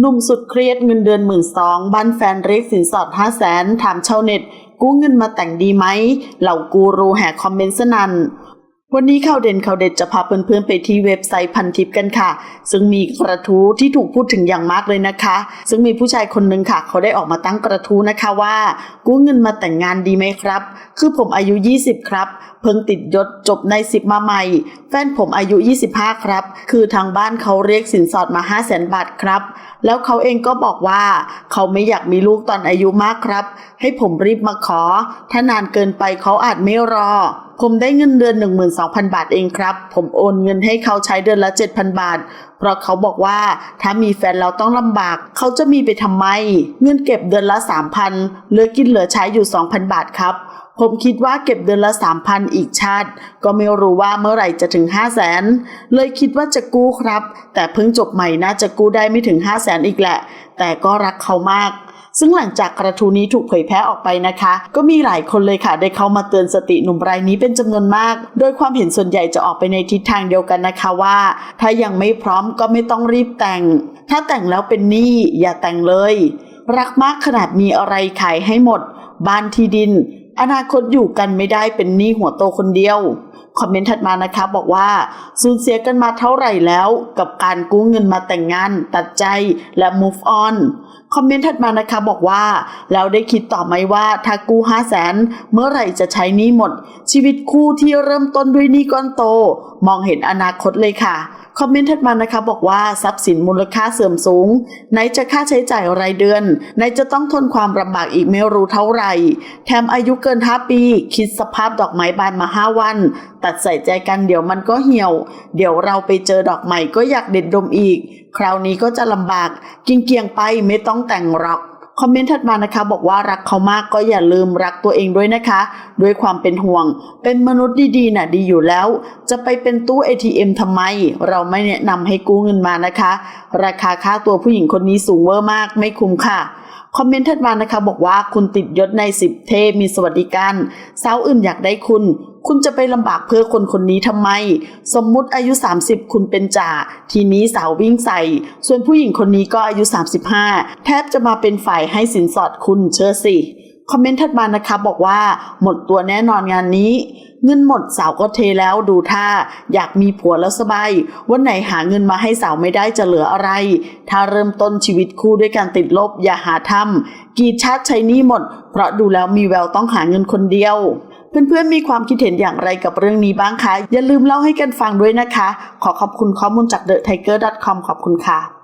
หนุ่มสุดเครียดเงินเดือนหมื่นสองบ้านแฟนเรียกสินสอดห้าแสนถามชาวเน็ต กู้เงินมาแต่งดีไหม เหล่ากูรูแห่คอมเมนต์สนัน วันนี้ข่าวเด่นข่าวเด็ดจะพาเพื่อนๆไปที่เว็บไซต์พันทิปกันค่ะ ซึ่งมีกระทู้ที่ถูกพูดถึงอย่างมากเลยนะคะ ซึ่งมีผู้ชายคนหนึ่งค่ะ เขาได้ออกมาตั้งกระทู้นะคะว่า กู้เงินมาแต่งงานดีไหมครับ คือผมอายุ 20 ครับ เพิ่งติดยศจบในสิบมาใหม่ แฟนผมอายุ 25 ครับ คือทางบ้านเขาเรียกสินสอดมา 5 0 0 0 0 0บาทครับ แล้วเขาเองก็บอกว่าเขาไม่อยากมีลูกตอนอายุมากครับ ให้ผมรีบมาขอ ถ้านานเกินไปเขาอาจไม่รอ ผมได้เงินเดือน 12,000 บาทเองครับ ผมโอนเงินให้เขาใช้เดือนละ 7,000 บาท เพราะเขาบอกว่าถ้ามีแฟนเราต้องลำบาก เขาจะมีไปทำไม เงินเก็บเดือนละ 3,000เหลือกินเหลือใช้อยู่ 2,000 บาทครับ ผมคิดว่าเก็บเดือนละ 3,000 อีกชาติ ก็ไม่รู้ว่าเมื่อไหร่จะถึง 5 0 0แสนเลยคิดว่าจะกู้ครับ แต่เพิ่งจบใหม่น่าจะกู้ได้ไม่ถึง 5 0 0แสนอีกแหละ แต่ก็รักเขามาก ซึ่งหลังจากกระทู้นี้ถูกเผยแพร่ออกไปนะคะ ก็มีหลายคนเลยค่ะได้เข้ามาเตือนสติหนุ่มรายนี้เป็นจำนวนมาก โดยความเห็นส่วนใหญ่จะออกไปในทิศทางเดียวกันนะคะว่า ถ้ายังไม่พร้อมก็ไม่ต้องรีบแต่ง ถ้าแต่งแล้วเป็นหนี้อย่าแต่งเลย รักมากขนาดมีอะไรขายให้หมด บ้านที่ดิน อนาคตอยู่กันไม่ได้เป็นหนี้หัวโตคนเดียวคอมเมนต์ถัดมานะคะบอกว่าสูญเสียกันมาเท่าไหร่แล้ว กับการกู้เงินมาแต่งงาน ตัดใจและ move on คอมเมนต์ถัดมานะคะบอกว่าแล้วได้คิดต่อไหมว่าถ้ากู้5 0 0แสนเมื่อไหร่จะใช้นี้หมด ชีวิตคู่ที่เริ่มต้นด้วยนี้ก้อนโต มองเห็นอนาคตเลยค่ะคอมเมนต์ถัดมานะคะบอกว่าทรัพย์สินมูลค่าเสื่อมสูง ไหนจะค่าใช้จ่ายรายเดือน ไหนจะต้องทนความลำบากอีกไม่รู้เท่าไหร่ แถมอายุเกิน 5 ปี คิดสภาพดอกไม้บานมา 5 วัน ตัดใส่ใจกันเดี๋ยวมันก็เหี่ยว เดี๋ยวเราไปเจอดอกใหม่ก็อยากเด็ดดมอีก คราวนี้ก็จะลำบาก กินเกียงไปไม่ต้องแต่งรอกคอมเมนต์ถัดมานะคะ บอกว่ารักเขามากก็อย่าลืมรักตัวเองด้วยนะคะ ด้วยความเป็นห่วง เป็นมนุษย์ดีๆน่ะดีอยู่แล้ว จะไปเป็นตู้ ATM ทำไม เราไม่แนะนำให้กู้เงินมานะคะ ราคาค่าตัวผู้หญิงคนนี้สูงเวอร์มากไม่คุ้มค่ะคอมเมนต์ถัดมานะคะ บอกว่าคุณติดยศในสิบเทพมีสวัสดิการสาวอื่นอยากได้คุณ คุณจะไปลำบากเพื่อคนคนนี้ทำไม สมมุติอายุ 30 คุณเป็นจ่า ทีนี้สาววิ่งใส่ ส่วนผู้หญิงคนนี้ก็อายุ 35 แทบจะมาเป็นฝ่ายให้สินสอดคุณเชื่อสิ คอมเมนต์ถัดมานะคะบอกว่า หมดตัวแน่นอนงานนี้ เงินหมดสาวก็เทแล้วดูท่า อยากมีผัวแล้วสบาย วันไหนหาเงินมาให้สาวไม่ได้จะเหลืออะไร ถ้าเริ่มต้นชีวิตคู่ด้วยการติดลบอย่าหาทำกีดชาติใช้นี้หมด เพราะดูแล้วมีแววต้องหาเงินคนเดียว เพื่อนๆมีความคิดเห็นอย่างไรกับเรื่องนี้บ้างคะ อย่าลืมเล่าให้กันฟังด้วยนะคะ ขอขอบคุณข้อมูลจาก TheTiger.com ขอบคุณค่ะ